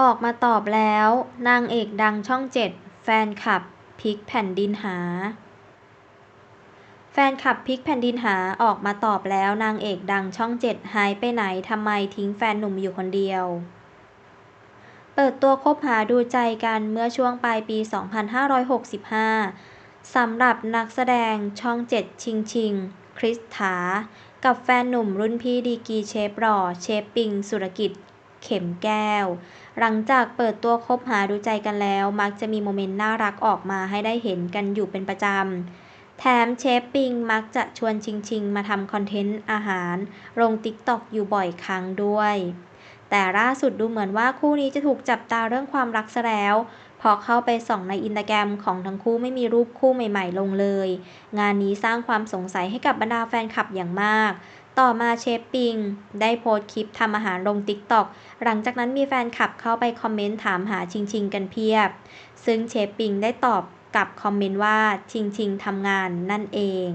ออกมาตอบแล้ว นางเอกดังช่องเจ็ด แฟนคลับพลิกแผ่นดินหา แฟนคลับพลิกแผ่นดินหาออกมาตอบแล้ว นางเอกดังช่องเจ็ดหายไปไหนทำไมทิ้งแฟนหนุ่มอยู่คนเดียว เปิดตัวคบหาดูใจกันเมื่อช่วงปลายปี 2565 สำหรับนักแสดงช่องเจ็ดชิงชิง คริสถา กับแฟนหนุ่มรุ่นพี่ดีกีเชฟหล่อเชฟปิง สุรกิจ เข็มแก้ว หลังจากเปิดตัวคบหาดูใจกันแล้ว มักจะมีโมเมนต์น่ารักออกมาให้ได้เห็นกันอยู่เป็นประจำ แถมเชฟปิงมักจะชวนชิงชิงมาทำคอนเทนต์อาหาร ลงติ๊กต็อกอยู่บ่อยครั้งด้วย แต่ล่าสุดดูเหมือนว่าคู่นี้จะถูกจับตาเรื่องความรักซะแล้ว พอเข้าไปส่องในอินสตาแกรมของทั้งคู่ไม่มีรูปคู่ใหม่ๆลงเลย งานนี้สร้างความสงสัยให้กับบรรดาแฟนคลับอย่างมาก ต่อมาเชฟปิง ได้โพสต์คลิปทำอาหารลงติ๊กต็อกหลังจากนั้นมีแฟนคลับเข้าไปคอมเมนต์ถามหาชิงชิงกันเพียบ ซึ่งเชฟปิงได้ตอบกับคอมเมนต์ว่าชิงชิงทำงานนั่นเอง